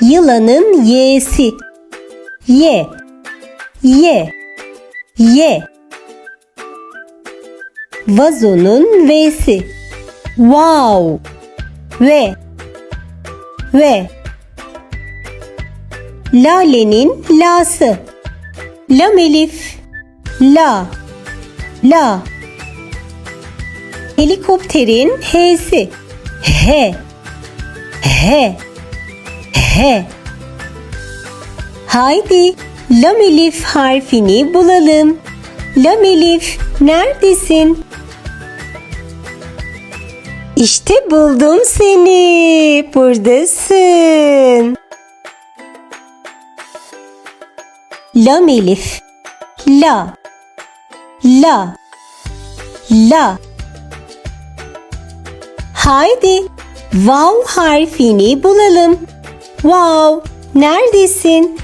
Yılanın y'si. Ye. Ye. Ye. Vazonun v'si. Wow. Ve. Ve. Lalenin lası. Lam elif. La. La. Helikopterin h'si. He. He. He. Haydi lam elif harfini bulalım. Lam elif neredesin? İşte buldum seni. Buradasın. Lam elif. La. La. La. Haydi vav harfini bulalım. Wow, neredesin?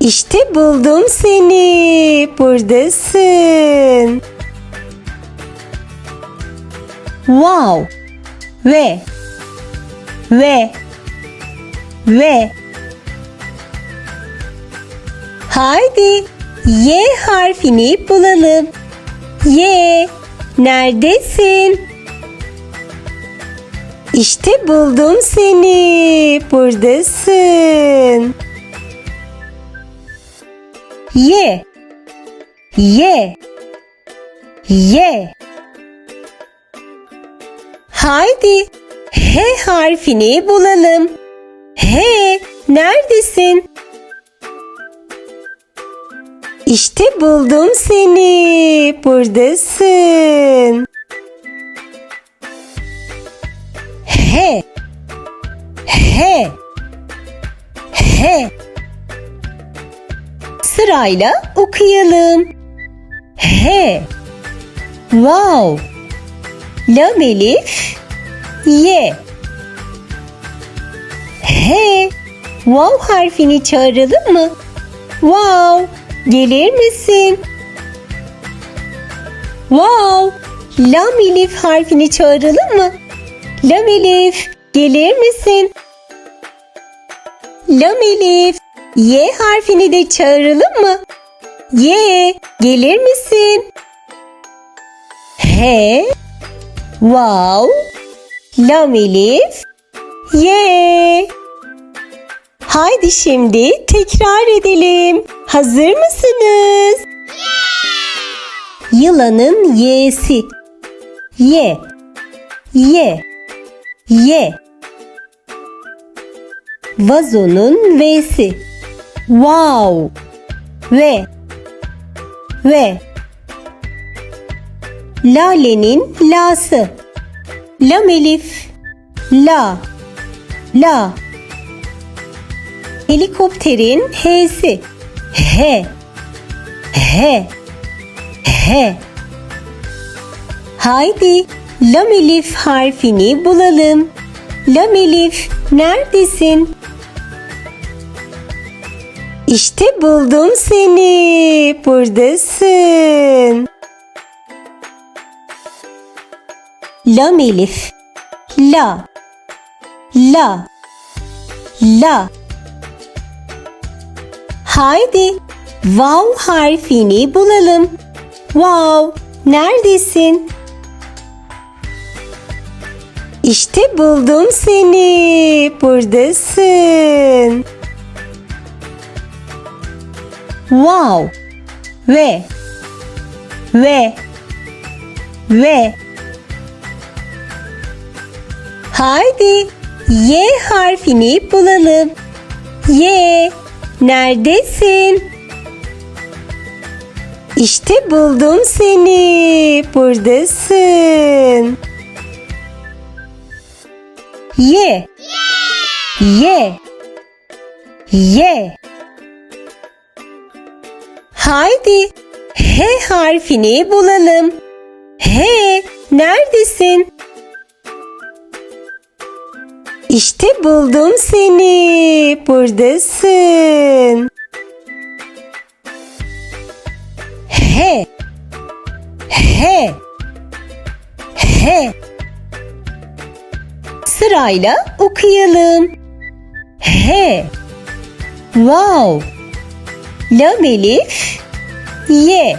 İşte buldum seni. Buradasın. Wow. Ve ve ve Haydi Y harfini bulalım. Y neredesin? İşte buldum seni. Buradasın. Ye. Ye. Ye. Haydi H harfini bulalım. H neredesin? İşte buldum seni. Buradasın. He. He. He. Sırayla okuyalım. He. Wow. Lam elif. Ye. He. Wow harfini çağıralım mı? Wow. Gelir misin? Wow. Lam elif harfini çağıralım mı? Lam Elif, gelir misin? Lam Elif, Y harfini de çağıralım mı? Y, gelir misin? He, wow, Lam Elif, Y. Haydi şimdi tekrar edelim. Hazır mısınız? Yılanın Y'si. Y. Y. Ye. Vazonun V'si. Wow. Ve. Ve. Lalenin La'sı. Lam elif. La. La. Helikopterin H'si. He. He. He. Haydi lam elif harfini bulalım. Lam elif neredesin? İşte buldum seni. Buradasın. Lam elif. La. La. La. Haydi vav harfini bulalım. Wow, neredesin? İşte buldum seni. Buradasın. Wow. Ve. Ve. Ve. Haydi Y harfini bulalım. Y. Neredesin? İşte buldum seni. Buradasın. Ye. Ye. Ye. Haydi H harfini bulalım. H neredesin? İşte buldum seni. Buradasın. He. He. He. Sırayla okuyalım. He. Wow. Lam elif. Ye.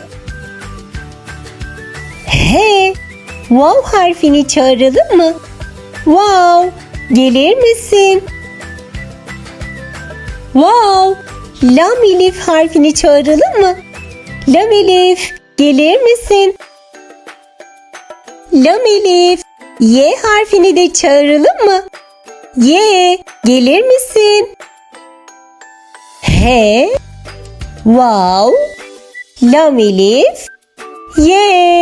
He. Wow harfini çağıralım mı? Wow. Gelir misin? Wow. Lam elif harfini çağıralım mı? Lam elif. Gelir misin? Lam elif. Y harfini de çağıralım mı? Y. Gelir misin? He. Wow. Lam elif. Y.